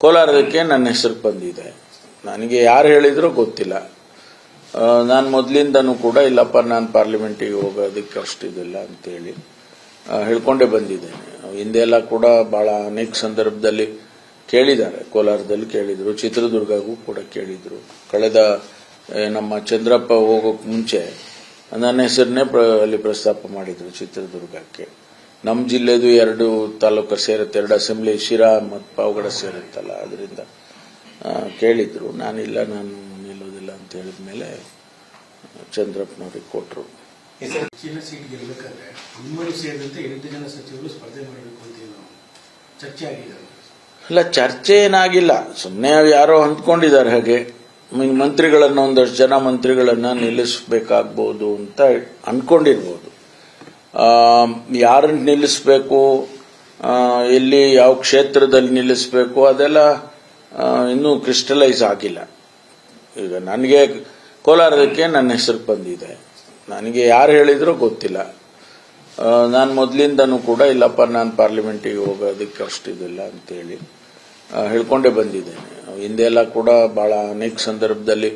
ಕೋಲಾರಕ್ಕೆ ನನ್ನ ಹೆಸರು ಬಂದಿದೆ. ನನಗೆ ಯಾರು ಹೇಳಿದ್ರೂ ಗೊತ್ತಿಲ್ಲ. ನಾನು ಮೊದಲಿಂದನೂ ಕೂಡ ಇಲ್ಲಪ್ಪ, ನಾನು ಪಾರ್ಲಿಮೆಂಟಿಗೆ ಹೋಗೋದಕ್ಕೆ ಅಷ್ಟಿದಿಲ್ಲ ಅಂತೇಳಿ ಹೇಳ್ಕೊಂಡೇ ಬಂದಿದ್ದೇನೆ. ಹಿಂದೆ ಎಲ್ಲ ಕೂಡ ಬಹಳ ಅನೇಕ ಸಂದರ್ಭದಲ್ಲಿ ಕೇಳಿದ್ದಾರೆ. ಕೋಲಾರದಲ್ಲಿ ಕೇಳಿದ್ರು, ಚಿತ್ರದುರ್ಗಗೂ ಕೂಡ ಕೇಳಿದ್ರು. ಕಳೆದ ನಮ್ಮ ಚಂದ್ರಪ್ಪ ಹೋಗೋಕ್ಕೆ ಮುಂಚೆ ನನ್ನ ಹೆಸರನ್ನೇ ಪ್ರ- ಅಲ್ಲಿ ಪ್ರಸ್ತಾಪ ಮಾಡಿದ್ರು ಚಿತ್ರದುರ್ಗಕ್ಕೆ. ನಮ್ಮ ಜಿಲ್ಲೆದು ಎರಡು ತಾಲೂಕು ಸೇರುತ್ತೆ ಎರಡು ಅಸೆಂಬ್ಲಿ ಶಿರಾ ಮತ್ತು ಪಾವಗಡ ಸೇರುತ್ತಲ್ಲ ಅದರಿಂದ ಕೇಳಿದ್ರು. ನಾನಿಲ್ಲ ನಾನು ನಿಲ್ಲೋದಿಲ್ಲ ಅಂತ ಹೇಳಿದ ಮೇಲೆ ಚಂದ್ರಪ್ಪನವ್ರಿಗೆ ಕೊಟ್ಟರು ಈ ಸರಿ ಹೆಚ್ಚಿನ ಸೀಟ್ ಗೆಲ್ಲಬೇಕಾದ್ರೆ ನಿಮ್ಮನ್ನು ಸೇರಿದಂತೆ ಎಂಟು ಜನ ಸಚಿವರು ಸ್ಪರ್ಧೆ ಮಾಡಬೇಕು ಅಂತ ಏನು ಚರ್ಚೆ ಆಗಿದೆ ಅಲ್ಲ ಚರ್ಚೆ ಏನಾಗಿಲ್ಲ. ಸುಮ್ಮನೆ ಯಾರೋ ಅಂದ್ಕೊಂಡಿದ್ದಾರೆ ಹಾಗೆ. ಮಂತ್ರಿಗಳನ್ನು ಮಂತ್ರಿಗಳನ್ನ ಒಂದಷ್ಟು ಜನ ಮಂತ್ರಿಗಳನ್ನ ನಿಲ್ಲಿಸಬೇಕಾಗಬಹುದು ಅಂತ ಅನ್ಕೊಂಡಿರ್ಬೋದು. ಯಾರನ್ನ ನಿಲ್ಲಿಸಬೇಕು? ಎಲ್ಲಿ ಯಾವ ಕ್ಷೇತ್ರದಲ್ಲಿ ನಿಲ್ಲಿಸಬೇಕು? ಅದೆಲ್ಲ ಇನ್ನೂ ಕ್ರಿಸ್ಟಲೈಸ್ ಆಗಿಲ್ಲ. ಈಗ ನನಗೆ ಕೋಲಾರಕ್ಕೆ ನನ್ನ ಹೆಸರು ಬಂದಿದೆ. ನನಗೆ ಯಾರು ಹೇಳಿದ್ರು ಗೊತ್ತಿಲ್ಲ. ನಾನು ಮೊದಲಿಂದನೂ ಕೂಡ, ಇಲ್ಲಪ್ಪ, ನಾನು ಪಾರ್ಲಿಮೆಂಟಿಗೆ ಹೋಗೋದಕ್ಕೆ ಅಷ್ಟಿದಿಲ್ಲ ಅಂತೇಳಿ ಹೇಳ್ಕೊಂಡೇ ಬಂದಿದ್ದೇನೆ. ಹಿಂದೆ ಎಲ್ಲ ಕೂಡ ಬಹಳ ಅನೇಕ ಸಂದರ್ಭದಲ್ಲಿ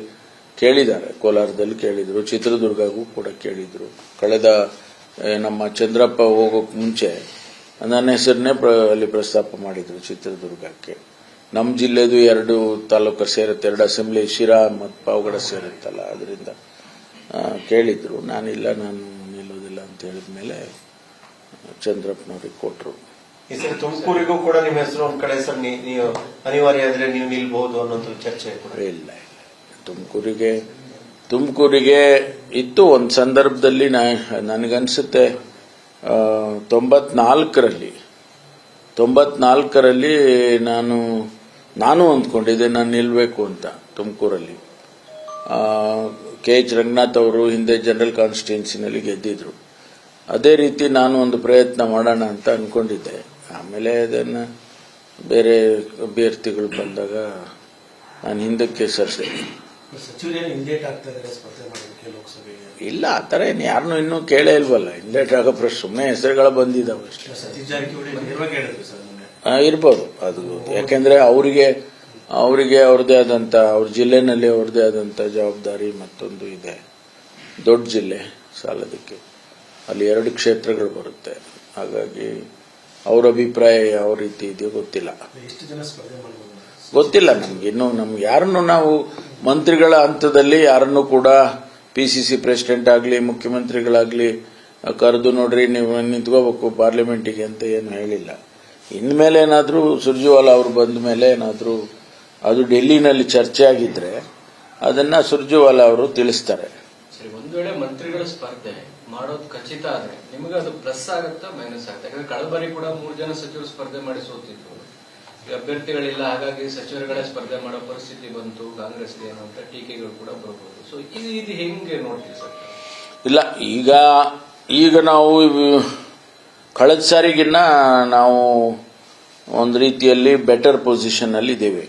ಕೇಳಿದ್ದಾರೆ. ಕೋಲಾರದಲ್ಲಿ ಕೇಳಿದ್ರು, ಚಿತ್ರದುರ್ಗಗೂ ಕೂಡ ಕೇಳಿದ್ರು. ಕಳೆದ ನಮ್ಮ ಚಂದ್ರಪ್ಪ ಹೋಗೋಕೆ ಮುಂಚೆ ನನ್ನ ಹೆಸರನ್ನೇ ಪ್ರ- ಅಲ್ಲಿ ಪ್ರಸ್ತಾಪ ಮಾಡಿದ್ರು ಚಿತ್ರದುರ್ಗಕ್ಕೆ. ನಮ್ಮ ಜಿಲ್ಲೆದು ಎರಡು ತಾಲೂಕು ಸೇರುತ್ತೆ ಎರಡು ಅಸೆಂಬ್ಲಿ ಶಿರಾ ಮತ್ತು ಪಾವಗಡ ಸೇರುತ್ತಲ್ಲ ಅದರಿಂದ ಕೇಳಿದರು. ನಾನಿಲ್ಲ ನಾನು ನಿಲ್ಲೋದಿಲ್ಲ ಅಂತ ಹೇಳಿದ ಮೇಲೆ ಚಂದ್ರಪ್ಪನವ್ರಿಗೆ ಕೊಟ್ಟರು ಈ ಸರಿ ತುಮಕೂರಿಗೂ ಕೂಡ ನಿಮ್ಮ ಹೆಸರು ಒಂದ್ ಕಡೆ ಸರ್ ನೀವು ಅನಿವಾರ್ಯ ಆದ್ರೆ ನೀವು ನಿಲ್ಬಹುದು ಅನ್ನೋದು ಚರ್ಚೆ ಇಲ್ಲ ಇಲ್ಲ. ತುಮಕೂರಿಗೆ ತುಮಕೂರಿಗೆ ಇತ್ತು ಒಂದು ಸಂದರ್ಭದಲ್ಲಿ ನನಗನ್ಸುತ್ತೆ ತೊಂಬತ್ನಾಲ್ಕರಲ್ಲಿ. ತೊಂಬತ್ನಾಲ್ಕರಲ್ಲಿ ನಾನು ನಾನು ಅಂದ್ಕೊಂಡಿದ್ದೆ ನಾನು ನಿಲ್ಲಬೇಕು ಅಂತ ತುಮಕೂರಲ್ಲಿ. ಕೆ ಎಚ್ ರಂಗನಾಥ್ ಅವರು ಹಿಂದೆ ಜನರಲ್ ಕಾನ್ಸ್ಟಿಟ್ಯೂನ್ಸಿನಲ್ಲಿ ಗೆದ್ದಿದ್ರು. ಅದೇ ರೀತಿ ನಾನು ಒಂದು ಪ್ರಯತ್ನ ಮಾಡೋಣ ಅಂತ ಅಂದ್ಕೊಂಡಿದ್ದೆ ಆಮೇಲೆ ಅದನ್ನು ಬೇರೆ ಅಭ್ಯರ್ಥಿಗಳು ಬಂದಾಗ ನಾನು ಹಿಂದಕ್ಕೆ ಸರಿಸಿದೆ ಇಲ್ಲ ಆ ಥರ ಏನು ಯಾರನ್ನೂ ಇನ್ನೂ ಕೇಳೇ ಇಲ್ವಲ್ಲ. ಇಂಡೇಟ್ ಆಗೋ ಪ್ರಶ್ನೆ ಸುಮ್ಮನೆ ಹೆಸರುಗಳು ಬಂದಿದ್ದಾವೆ ಇರ್ಬೋದು. ಅದು ಯಾಕೆಂದ್ರೆ ಅವರಿಗೆ ಅವರಿಗೆ ಅವ್ರದೇ ಆದಂತ ಅವ್ರ ಜಿಲ್ಲೆನಲ್ಲಿ ಅವ್ರದೇ ಆದಂತ ಜವಾಬ್ದಾರಿ ಮತ್ತೊಂದು ಇದೆ. ದೊಡ್ಡ ಜಿಲ್ಲೆ ಸಾಲದಕ್ಕೆ. ಅಲ್ಲಿ ಎರಡು ಕ್ಷೇತ್ರಗಳು ಬರುತ್ತೆ. ಹಾಗಾಗಿ ಅವ್ರ ಅಭಿಪ್ರಾಯ ಯಾವ ರೀತಿ ಇದೆಯೋ ಗೊತ್ತಿಲ್ಲ. ಎಷ್ಟು ಜನ ಸ್ಪರ್ಧೆ ಮಾಡಬಹುದು ಗೊತ್ತಿಲ್ಲ ನಮ್ಗೆ. ಇನ್ನು ನಮ್ಗೆ ಯಾರನ್ನು ನಾವು ಮಂತ್ರಿಗಳ ಹಂತದಲ್ಲಿ ಯಾರನ್ನು ಕೂಡ ಪಿ ಪ್ರೆಸಿಡೆಂಟ್ ಆಗಲಿ, ಮುಖ್ಯಮಂತ್ರಿಗಳಾಗಲಿ, ಕರೆದು ನೋಡ್ರಿ, ನೀವು ನಿಂತ್ಕೋಬೇಕು ಪಾರ್ಲಿಮೆಂಟಿಗೆ ಅಂತ ಏನು ಹೇಳಿಲ್ಲ. ಇನ್ಮೇಲೆ ಏನಾದರೂ ಸುರ್ಜಿವಾಲ ಅವರು ಬಂದ ಮೇಲೆ ಏನಾದರೂ, ಅದು ಡೆಲ್ಲಿನಲ್ಲಿ ಚರ್ಚೆ ಆಗಿದ್ರೆ ಅದನ್ನ ಸುರ್ಜಿವಾಲ ಅವರು ತಿಳಿಸ್ತಾರೆ. ಒಂದ್ ವೇಳೆ ಮಂತ್ರಿಗಳ ಸ್ಪರ್ಧೆ ಮಾಡೋದು ಖಚಿತ ಆದ್ರೆ ನಿಮಗೆ ಅದು ಪ್ಲಸ್ ಆಗುತ್ತಾ ಮೈನಸ್ ಆಗುತ್ತೆ? ಯಾಕಂದ್ರೆ ಕೂಡ ಮೂರು ಜನ ಸಚಿವರು ಸ್ಪರ್ಧೆ ಮಾಡಿ ಸೋತಿದ್ರು ಅಭ್ಯರ್ಥಿಗಳಿಲ್ಲ, ಹಾಗಾಗಿ ಸಚಿವರುಗಳೇ ಸ್ಪರ್ಧೆ ಮಾಡೋ ಪರಿಸ್ಥಿತಿ ಬಂತು, ಕಾಂಗ್ರೆಸ್ಗೆ ಅಂತ ಟೀಕೆಗಳು ಕೂಡ ಬರಬಹುದು ಸೊ ಇದು ಇದು ಹೆಂಗೆ ನೋಡ್ತೀವಿ ಸರ್? ಇಲ್ಲ, ಈಗ ಈಗ ನಾವು ಕಳೆದ ಸಾರಿಗಿನ್ನ ನಾವು ಒಂದು ರೀತಿಯಲ್ಲಿ ಬೆಟರ್ ಪೊಸಿಷನ್ ಅಲ್ಲಿ ಇದ್ದೇವೆ